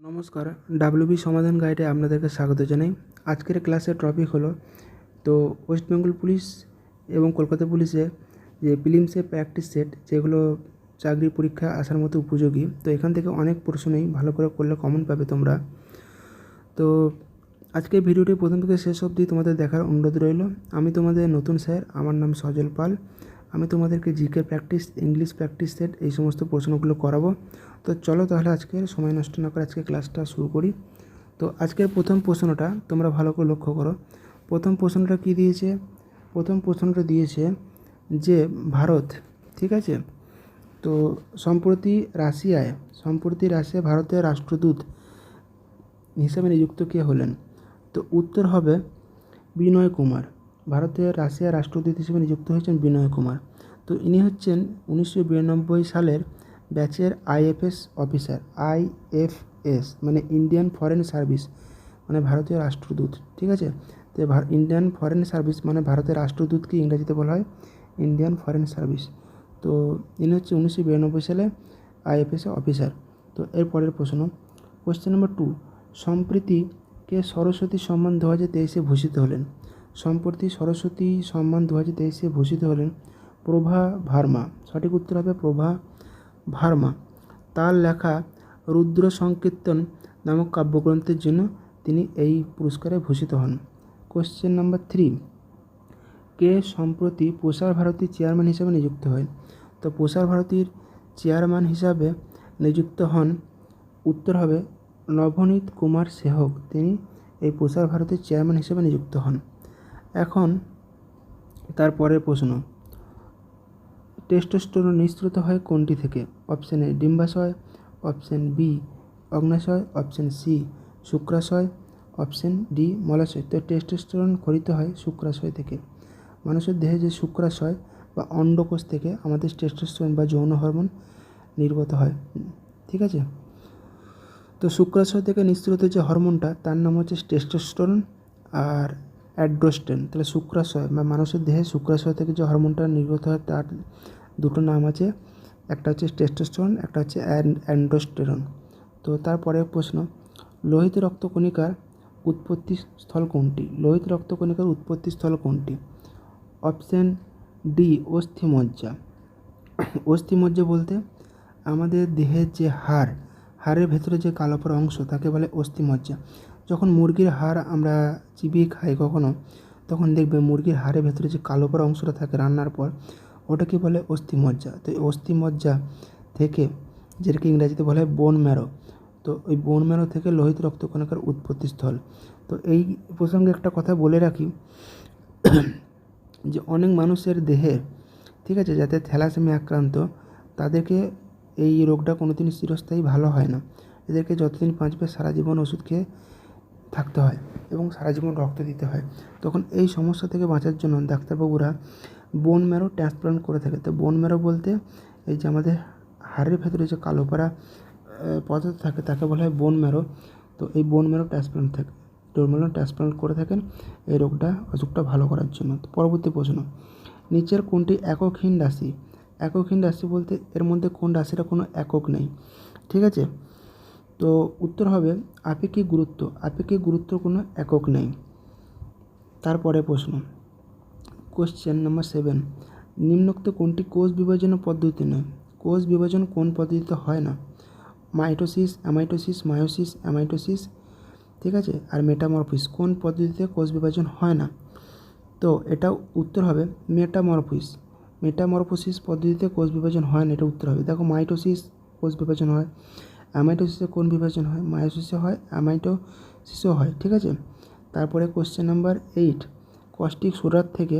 নমস্কার ডাব্লিউবি সমাধান গাইডে আপনাদেরকে স্বাগত জানাই। আজকের ক্লাসের টপিক হলো, তো ওয়েস্ট বেঙ্গল পুলিশ এবং কলকাতা পুলিশে যে ফিলিমসের প্র্যাকটিস সেট যেগুলো চাকরি পরীক্ষা আসার মতো উপযোগী, তো এখান থেকে অনেক প্রশ্নই ভালো করে করলে কমন পাবে তোমরা। তো আজকে ভিডিওটি প্রথম থেকে শেষ অবধি তোমাদের দেখার অনুরোধ রইল। আমি তোমাদের নতুন স্যার আমার নাম সজল পাল। আমি তোমাদেরকে GK practice English practice set এই সমস্ত প্রশ্নগুলো করাবো। তো চলো তাহলে আজকের সময় নষ্ট না করে আজকে ক্লাসটা শুরু করি। তো আজকের প্রথম প্রশ্নটা তোমরা ভালো করে লক্ষ্য করো। প্রথম প্রশ্নটা কী দিয়েছে? প্রথম প্রশ্নটা দিয়েছে যে ভারত, ঠিক আছে? তো সম্প্রতি রাশিয়ায়, সম্প্রতি রাশিয়া ভারতের রাষ্ট্রদূত হিসাবে নিযুক্ত কে হলেন? তো উত্তর হবে বিনয় কুমার। ভারতের রাশিয়ার রাষ্ট্রদূত হিসেবে নিযুক্ত হয়েছেন বিনয় কুমার। তো ইনি হচ্ছেন উনিশশো বিরানব্বই সালের ব্যাচের আইএফএস অফিসার, আইএফএস মানে ইন্ডিয়ান ফরেন সার্ভিস মানে ভারতীয় রাষ্ট্রদূত, ঠিক আছে? তো ইন্ডিয়ান ফরেন সার্ভিস মানে ভারতের রাষ্ট্রদূতকে ইংরেজিতে বলা হয় ইন্ডিয়ান ফরেন সার্ভিস। তো ইনি হচ্ছে উনিশশো বিরানব্বই সালে আইএফএস অফিসার। তো এর পরের প্রশ্ন কোশ্চেন নম্বর টু সম্প্রীতি কে সরস্বতী সম্মান দু হাজার তেইশে ভূষিত হলেন? সম্প্রতি সরস্বতী সম্মান দু হাজার তেইশে ভূষিত হলেন প্রভা ভার্মা। সঠিক উত্তর হবে প্রভা ভার্মা। তার লেখা রুদ্র সংকীর্তন নামক কাব্যগ্রন্থের জন্য তিনি এই পুরস্কারে ভূষিত হন। কোশ্চেন নাম্বার থ্রি কে সম্প্রতি প্রসার ভারতীর চেয়ারম্যান হিসেবে নিযুক্ত হয়? তো প্রসার ভারতীর চেয়ারম্যান হিসাবে নিযুক্ত হন, উত্তর হবে নবনীত কুমার সেহক তিনি এই প্রসার ভারতীর চেয়ারম্যান হিসেবে নিযুক্ত হন। এখন তারপরের প্রশ্ন। টেস্টোস্টেরন নিঃসৃত হয় কোনটি থেকে? অপশন এ ডিম্বাশয়, অপশন বি অগ্নাশয়, অপশন সি শুক্রাশয়, অপশন ডি মলাশয়। তো টেস্টোস্টেরন খরিত হয় শুক্রাশয় থেকে। মানুষের দেহে যে শুক্রাশয় বা অন্ডকোষ থেকে আমাদের টেস্টোস্টেরন বা যৌন হরমোন নির্গত হয়। ঠিক আছে? তো শুক্রাশয় থেকে নিঃসৃত যে হরমোনটা, তার নাম হচ্ছে টেস্টোস্টেরন। আর অ্যাড্রোস্টেন তাহলে শুক্রাশয় বা মানুষের দেহে শুক্রাশয় থেকে যে হরমোনটা নির্গত হয়, তার দুটো নাম আছে। একটা হচ্ছে টেস্টোস্টেরন, একটা হচ্ছে অ্যান্ড্রোস্টেরন তো তারপরের প্রশ্ন, লোহিত রক্তকণিকার উৎপত্তি স্থল কোনটি? লোহিত রক্তকণিকার উৎপত্তি স্থল কোনটি? Option D, অস্থিমজ্জা। অস্থিমজ্জা বলতে আমাদের দেহের যে হাড়, হাড়ের ভেতরে যে কালোপর অংশ, তাকে বলে অস্থিমজ্জা। যখন মুরগির হাড় আমরা চিবিয়ে খাই কখনো, তখন দেখবে মুরগির হাড়ের ভেতরে যে কালো পড়া অংশটা থাকে রান্নার পর, ওটাকে বলে অস্থিমজ্জা। তো এই অস্থিমজ্জা থেকে, যেটাকে ইংরাজিতে বলা হয় বোন ম্যারো তো ওই বোন ম্যারো থেকে লোহিত রক্তকণিকার উৎপত্তিস্থল তো এই প্রসঙ্গে একটা কথা বলে রাখি, যে অনেক মানুষের দেহে, ঠিক আছে, যাতে থ্যালাসেমিয়া আক্রান্ত, তাদেরকে এই রোগটা কোনো দিন চিরস্থায়ী ভালো হয় না। এদেরকে যতদিন বাঁচবে সারা জীবন ওষুধ খেয়ে থাকতে হয় এবং সারা জীবন রক্ত দিতে হয়। তখন এই সমস্যা থেকে বাঁচার জন্য ডাক্তারবাবুরা বোন ম্যারো ট্রান্সপ্লান্ট করে থাকে। তো বোন ম্যারো বলতে এই যে আমাদের হাড়ের ভেতরে যে কালো পাড়া পদার্থ থাকে তাকে বলা হয় বোন ম্যারো তো এই বোন ম্যারো ট্রান্সপ্লান্ট থাকে ম্যারো ট্রান্সপ্লান্ট করে থাকেন এই রোগটা, অসুখটা ভালো করার জন্য। পরবর্তী প্রশ্ন, নিচের কোনটি এককহীন রাশি? এককহীন রাশি বলতে এর মধ্যে কোন রাশিটা কোনো একক নেই। ঠিক আছে? তো উত্তর হবে আপেক্ষিক গুরুত্ব। আপেক্ষিক গুরুত্ব কোনো একক নেই। তারপরে প্রশ্ন। কোশ্চেন নাম্বার সেভেন নিম্নোক্ত কোনটি কোষ বিভাজন পদ্ধতি নয়? কোষ বিভাজন কোন পদ্ধতিতে হয় না? মাইটোসিস, অ্যামাইটোসিস, মায়োসিস, অ্যামাইটোসিস, ঠিক আছে? আর মেটামরফিস, কোন পদ্ধতিতে কোষ বিভাজন হয় না? তো এটা উত্তর হবে মেটামরফিস। মেটামরফোসিস পদ্ধতিতে কোষ বিভাজন হয় না, এটা উত্তর হবে। দেখো মাইটোসিস কোষ বিভাজন হয়। অ্যামাইটোসিসে কোন বিভাজন হয়? মায়োসিসে হয় অ্যামাইটোসিসও হয়, ঠিক আছে? তারপরে কোশ্চেন নাম্বার এইট কস্টিক সোডার থেকে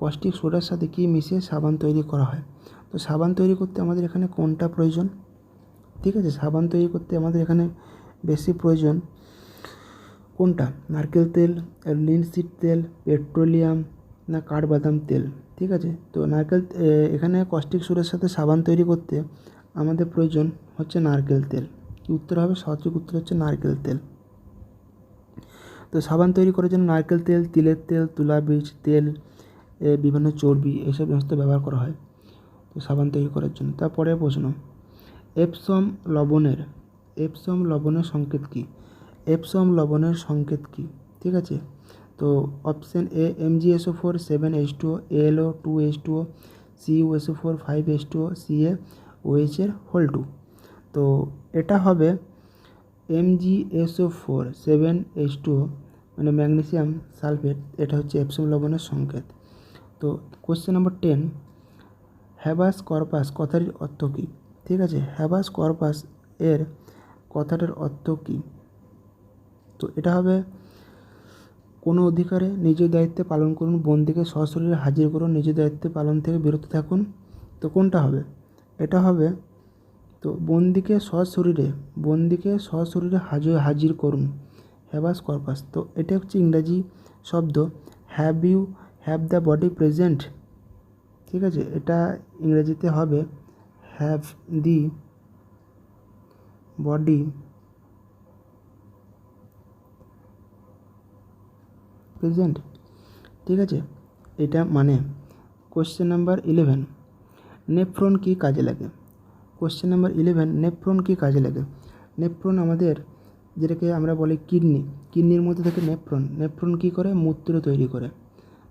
কস্টিক সোডার সাথে কী মিশিয়ে সাবান তৈরি করা হয়? তো সাবান তৈরি করতে আমাদের এখানে কোনটা প্রয়োজন? ঠিক আছে, সাবান তৈরি করতে আমাদের এখানে বেশি প্রয়োজন কোনটা? নারকেল তেল লিনসিড তেল পেট্রোলিয়াম না কাঠবাদাম তেল, ঠিক আছে? তো নারকেল এখানে কস্টিক সোডার সাথে সাবান তৈরি করতে আমাদের প্রয়োজন হচ্ছে নারকেল তেল। উত্তর হবে সঠিক উত্তর হচ্ছে নারকেল তেল। তো সাবান তৈরি করার জন্য নারকেল তেল, তিলের তেল, তুলা বীজ, তেল বিভিন্ন চর্বি এইসব সমস্ত ব্যবহার করা হয় তো সাবান তৈরি করার জন্য। তারপরে প্রশ্ন, এপসম লবণের এপসম লবণের সংকেত কী? এপসম লবণের সংকেত কী? ঠিক আছে? তো option A M G S O four, seven H two L O two H two O C S O four, five H two O C A ওএইচের whole two তো এটা হবে M G S O four seven H two মানে magnesium sulphate এটা হচ্ছে Epsom লবণের সংকেত। তো question number ten habeas corpus কথাটির অর্থ কী? ঠিক আছে হ্যাবাস কর্পাস এর কথাটার অর্থ কী? তো এটা হবে, কোনো অধিকারে নিজ দায়িত্বে পালন করুন, বন্দিকে সশরীরে হাজির করুন নিজ দায়িত্বে পালন থেকে বিরত থাকুন। তো কোনটা হবে? এটা হবে, তো বন্দিকে সশরীরে বন্দিকে সশরীরে হাজির হাজির করুন, হ্যাবাস কর্পাস। তো এটা হচ্ছে ইংরাজি শব্দ have you have the body present ঠিক আছে, এটা ইংরেজিতে হবে হ্যাভ দি বডি প্রেজেন্ট ঠিক আছে, এটা মানে কোশ্চেন নাম্বার ইলেভেন নেফ্রন কী কাজে লাগে? কোশ্চেন নাম্বার ইলেভেন নেফ্রন কী কাজে লাগে? নেফ্রন আমাদের, যেটাকে আমরা বলি কিডনি, কিডনির মধ্যে থেকে নেফ্রন। নেফ্রন কী করে? মূত্র তৈরি করে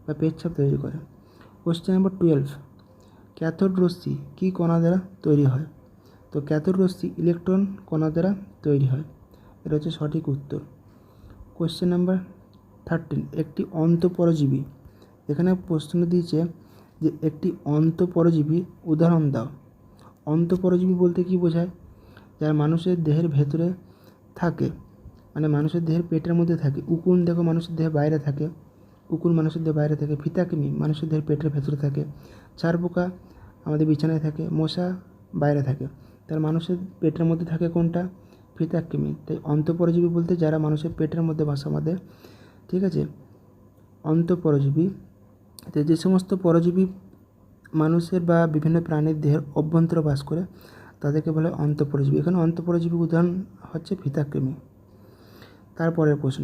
বা পেচ্ছাপ তৈরি করে। কোশ্চেন নাম্বার টুয়েলভ ক্যাথোড রশ্মি কী কণা দ্বারা তৈরি হয়? তো ক্যাথোড রশ্মি ইলেকট্রন কণা দ্বারা তৈরি হয়। এটা হচ্ছে সঠিক উত্তর। কোশ্চেন নাম্বার থার্টিন একটি অন্তঃপরজীবী। এখানে প্রশ্ন দিয়েছে যে একটি অন্তঃপরজীবী উদাহরণ দাও। অন্তঃপরজীবী বলতে কী বোঝায়? যারা মানুষের দেহের ভেতরে থাকে মানে মানুষের দেহের পেটের মধ্যে থাকে। উকুন দেখো মানুষের দেহের বাইরে থাকে, উকুন মানুষের দেহের বাইরে থাকে ফিতাকৃমি মানুষের দেহের পেটের ভেতরে থাকে, চার পোকা আমাদের বিছানায় থাকে, মশা বাইরে থাকে। তার মানুষের পেটের মধ্যে থাকে কোনটা? ফিতাকিমি তাই অন্তঃপরজীবী বলতে যারা মানুষের পেটের মধ্যে বাসা বাঁধে ঠিক আছে? অন্তঃপরজীবী তো যে সমস্ত পরজীবী মানুষের বা বিভিন্ন প্রাণীর দেহের অভ্যন্তরে বাস করে, তাদেরকে বলে অন্তঃপরজীবী। এখানে অন্তঃপরজীবী উদাহরণ হচ্ছে ফিতাকৃমি তারপরের প্রশ্ন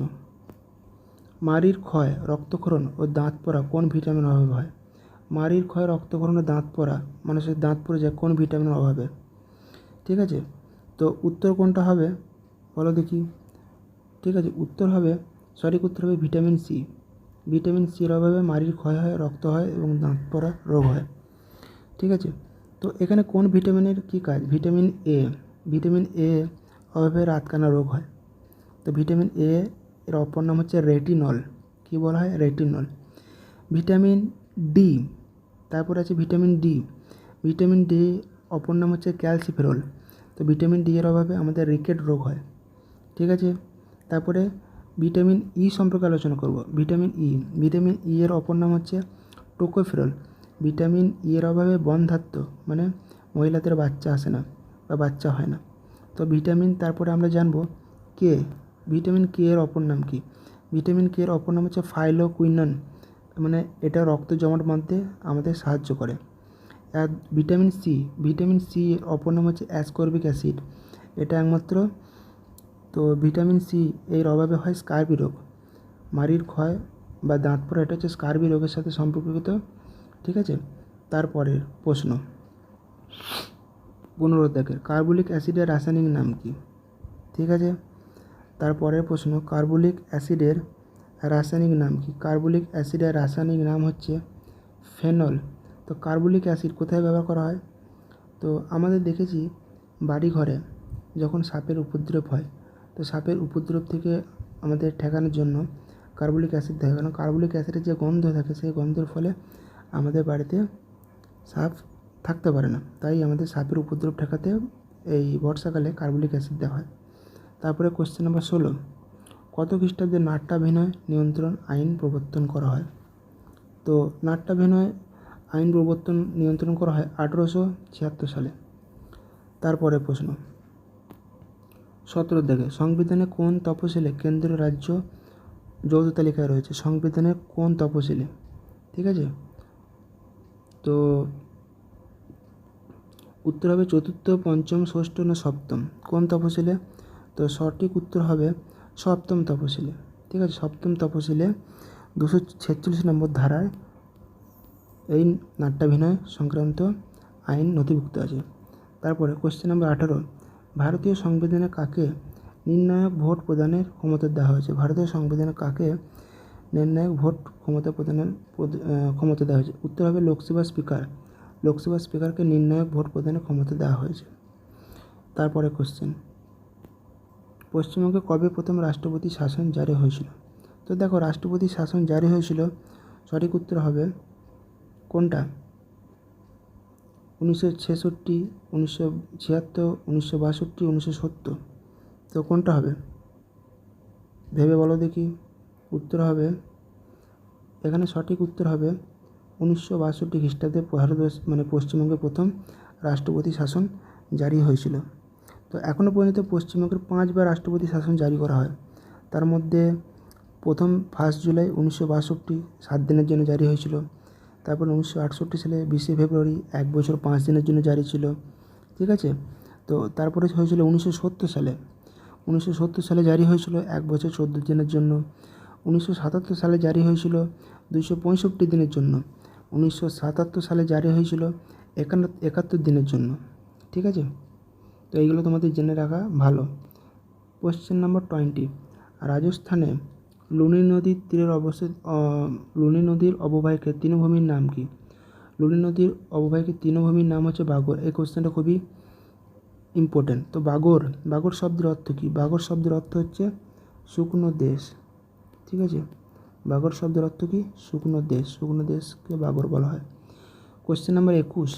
মারির ক্ষয়, রক্তক্ষরণ ও দাঁত পড়া কোন ভিটামিনের অভাবে হয়? মারির ক্ষয়, রক্তক্ষরণ ও দাঁত পড়া মানুষের দাঁত পড়ে যায় কোন ভিটামিনের অভাবে? ঠিক আছে? তো উত্তর কোনটা হবে? বলো দেখি। ঠিক আছে, উত্তর হবে, সঠিক উত্তর হবে ভিটামিন সি। ভিটামিন সির অভাবে মাড়ির ক্ষয় হয়, রক্ত হয় এবং দাঁত পড়া রোগ হয়। ঠিক আছে? তো এখানে কোন ভিটামিনের কী কাজ? ভিটামিন এ ভিটামিন এ অভাবে রাতকানা রোগ হয়। তো ভিটামিন এ এর অপর নাম হচ্ছে রেটিনল কি বলা হয়? রেটিনল ভিটামিন ডি তারপর আছে ভিটামিন ডি ভিটামিন ডি অপর নাম হচ্ছে ক্যালসিফেরল তো ভিটামিন ডি এর অভাবে আমাদের রিকেট রোগ হয়। ঠিক আছে? তারপরে ভিটামিন ই সম্পর্কে আলোচনা করব। ভিটামিন ই ভিটামিন ই এর অপর নাম হচ্ছে টোকোফেরল। ভিটামিন ই এর অভাবে বন্ধাত্ম মানে মহিলাদের বাচ্চা আসে না বা বাচ্চা হয় না। তো ভিটামিন, তারপরে আমরা জানব কে ভিটামিন কে এর অপর নাম কি? ভিটামিন কে এর অপর নাম হচ্ছে ফাইলোকুইনন মানে এটা রক্ত জমাট বাঁধতে আমাদের সাহায্য করে। আর ভিটামিন সি ভিটামিন সি এর অপর নাম হচ্ছে অ্যাসকর্বিক অ্যাসিড। এটা একমাত্র তো ভিটামিন সি এর অভাবে হয় স্কার্বি রোগ। মাড়ির ক্ষয় বা দাঁত পড়া, এটা হচ্ছে স্কার্বি রোগের সাথে সম্পর্কিত, ঠিক আছে? তারপরের প্রশ্ন। পনেরো দেখের কার্বলিক অ্যাসিডের রাসায়নিক নাম কি? ঠিক আছে? তারপরের প্রশ্ন, কার্বলিক অ্যাসিডের রাসায়নিক নাম কি? কার্বলিক অ্যাসিডের রাসায়নিক নাম হচ্ছে ফেনল। তো কার্বলিক অ্যাসিড কোথায় ব্যবহার করা হয়? তো আমাদের দেখেছি বাড়ি ঘরে যখন সাপের উপদ্রব হয় তো সাপের উপদ্রব থেকে আমাদের ঠেকানোর জন্য কার্বলিক অ্যাসিড দেয়। কারণ কার্বলিক অ্যাসিডের যে গন্ধ থাকে, সেই গন্ধের ফলে আমাদের বাড়িতে সাপ থাকতে পারে না। তাই আমাদের সাপের উপদ্রব ঠেকাতে এই বর্ষাকালে কার্বলিক অ্যাসিড দেওয়া হয়। তারপরে কোশ্চেন নাম্বার ষোলো। কত খ্রিস্টাব্দে নাট্যাভিনয় নিয়ন্ত্রণ আইন প্রবর্তন করা হয়? তো নাট্যাভিনয় আইন প্রবর্তন নিয়ন্ত্রণ করা হয় আঠেরোশো ছিয়াত্তর সালে। তারপরে প্রশ্ন। সতেরো দেখে। সংবিধানে কোন তপশিলে কেন্দ্র রাজ্য যৌথ তালিকায় রয়েছে? সংবিধানের কোন তপশিলে ঠিক আছে? তো উত্তর হবে চতুর্থ, পঞ্চম, ষষ্ঠ না সপ্তম? কোন তপশিলে তো সঠিক উত্তর হবে সপ্তম তপশিলে ঠিক আছে? সপ্তম তপশিলে দুশো ছেচল্লিশ নম্বর ধারায় এই নাট্যাভিনয় সংক্রান্ত আইন নথিভুক্ত আছে। তারপরে কোশ্চেন নম্বর আঠারো। ভারতীয় সংবিধানে কাকে নির্ণায়ক ভোট প্রদানের ক্ষমতা দেওয়া হয়েছে? ভারতীয় সংবিধানে কাকে নির্ণায়ক ভোট ক্ষমতা প্রদানের ক্ষমতা দেওয়া হয়েছে? উত্তর হবে লোকসভা স্পিকার। লোকসভা স্পিকারকে নির্ণায়ক ভোট প্রদানের ক্ষমতা দেওয়া হয়েছে। তারপরে কোশ্চেন পশ্চিমবঙ্গে কবে প্রথম রাষ্ট্রপতি শাসন জারি হয়েছিল? তো দেখো, রাষ্ট্রপতি শাসন জারি হয়েছিল, সঠিক উত্তর হবে কোনটা? উনিশশো ছেষট্টি, উনিশশো ছিয়াত্তর, উনিশশো বাষট্টি, উনিশশো সত্তর। তো কোনটা হবে? ভেবে বলো দেখি। উত্তর হবে, এখানে সঠিক উত্তর হবে, উনিশশো বাষট্টি খ্রিস্টাব্দে ভারতবর্ষ মানে পশ্চিমবঙ্গে প্রথম রাষ্ট্রপতি শাসন জারি হয়েছিল। তো এখনও পর্যন্ত পশ্চিমবঙ্গের পাঁচবার রাষ্ট্রপতি শাসন জারি করা হয়। তার মধ্যে প্রথম ফার্স্ট জুলাই উনিশশো বাষট্টি, সাত দিনের জন্য জারি হয়েছিল। তারপর উনিশশো আটষট্টি সালে বিশে ফেব্রুয়ারি এক বছর পাঁচ দিনের জন্য জারি ছিল, ঠিক আছে? তো তারপরে হয়েছিল উনিশশো সত্তর সালে। উনিশশো সত্তর সালে জারি হয়েছিল এক বছর চোদ্দ দিনের জন্য। উনিশশো সাতাত্তর সালে জারি হয়েছিল দুইশো পঁয়ষট্টি দিনের জন্য। উনিশশো সাতাত্তর সালে জারি হয়েছিল একান্ন, একাত্তর দিনের জন্য, ঠিক আছে? তো এইগুলো তোমাদের জেনে রাখা ভালো। কোশ্চেন নাম্বার টোয়েন্টি রাজস্থানে লুনি নদীর তীরের অবস্থিত লুনি নদীর অববাহিকায় তৃণভূমির নাম কি? লুনি নদীর অববাহিকায় তৃণভূমির নাম হচ্ছে বাগর। এই কোশ্চেনটা খুবই ইম্পর্টেন্ট তো বাগর বাগর শব্দের অর্থ কী? বাগর শব্দের অর্থ হচ্ছে শুকনো দেশ। ঠিক আছে? বাগর শব্দের অর্থ কী? শুকনো দেশ। শুকনো দেশকে বাগর বলা হয়। কোশ্চেন নাম্বার একুশ।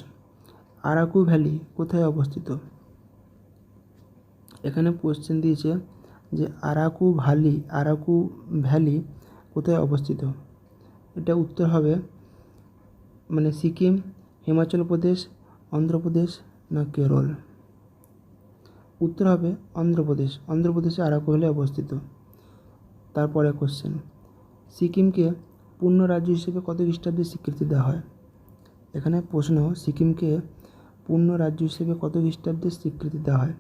আরাকু ভ্যালি কোথায় অবস্থিত? এখানে কোশ্চেন দিয়েছে যে আরাকু ভ্যালি আরাকু ভ্যালি কোথায় অবস্থিত? এটা উত্তর হবে মানে সিকিম, হিমাচল প্রদেশ অন্ধ্রপ্রদেশ না কেরল? উত্তর হবে অন্ধ্রপ্রদেশ অন্ধ্রপ্রদেশে আরাকু ভ্যালি অবস্থিত। তারপরে কোশ্চেন সিকিমকে পূর্ণ রাজ্য হিসেবে কত খ্রিস্টাব্দে স্বীকৃতি দেওয়া হয়? এখানে প্রশ্ন, সিকিমকে পূর্ণ রাজ্য হিসেবে কত খ্রিস্টাব্দে স্বীকৃতি দেওয়া হয়?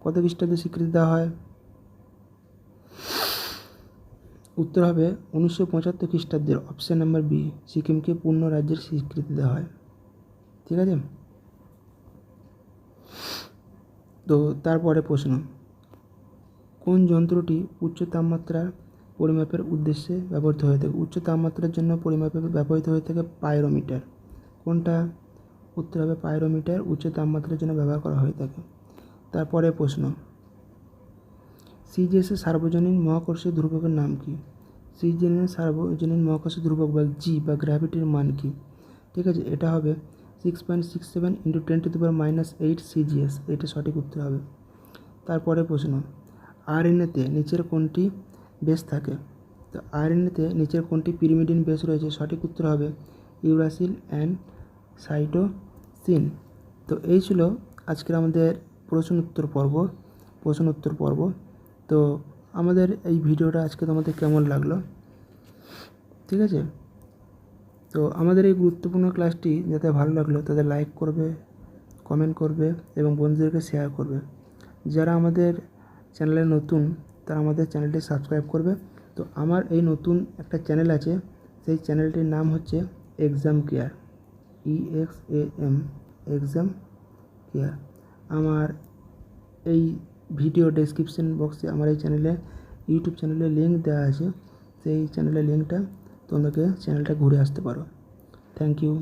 কত খ্রিস্টাব্দে স্বীকৃতি দেওয়া হয়? উত্তর হবে উনিশশো পঁচাত্তর খ্রিস্টাব্দের অপশান নাম্বার বি সিকিমকে পূর্ণ রাজ্যের স্বীকৃতি দেওয়া হয়। ঠিক আছে? তো তারপরে প্রশ্ন, কোন যন্ত্রটি উচ্চ তাপমাত্রার পরিমাপের উদ্দেশ্যে ব্যবহৃত হয়ে থাকে? উচ্চ তাপমাত্রার জন্য পরিমাপে ব্যবহৃত হয়ে থাকে পায়রোমিটার কোনটা? উত্তর হবে পায়রোমিটার উচ্চ তাপমাত্রার জন্য ব্যবহার করা হয়ে থাকে। তারপরে প্রশ্ন সিজিএসের সার্বজনীন মহাকর্ষীয় ধ্রুবকের নাম কি? সিজিএনের সার্বজনীন মহাকর্ষীয় ধ্রুবক বা জি বা গ্র্যাভিটির মান কি? ঠিক আছে, এটা হবে six point six seven into ten to power minus eight CGS এটা সঠিক উত্তর হবে। তারপরে প্রশ্ন আরএনএতে নিচের কোনটি বেস থাকে? তো আরএনএতে নিচের কোনটি পিরিমিডিন বেস রয়েছে, সঠিক উত্তর হবে ইউরাসিল অ্যান্ড সাইটোসিন। তো এই ছিল আজকের আমাদের প্রশ্ন উত্তর পর্ব, প্রশ্ন উত্তর পর্ব। তো আমাদের এই ভিডিওটা আজকে তোমাদের কেমন লাগল? ঠিক আছে? তো আমাদের এই গুরুত্বপূর্ণ ক্লাসটি যাতে ভালো লাগল, তাদের লাইক করবে কমেন্ট করবে এবং বন্ধুদেরকে শেয়ার করবে। যারা আমাদের চ্যানেলে নতুন, তারা আমাদের চ্যানেলটি সাবস্ক্রাইব করবে। তো আমার এই নতুন একটা চ্যানেল আছে, সেই চ্যানেলটির নাম হচ্ছে exam care E X A M exam care আমার এই ভিডিও ডেসক্রিপশন বক্সে আমার এই চ্যানেলে ইউটিউব চ্যানেলে লিঙ্ক দেওয়া আছে। সেই চ্যানেলের লিঙ্কটা তোমাকে চ্যানেলটা ঘুরে আসতে পারো। Thank you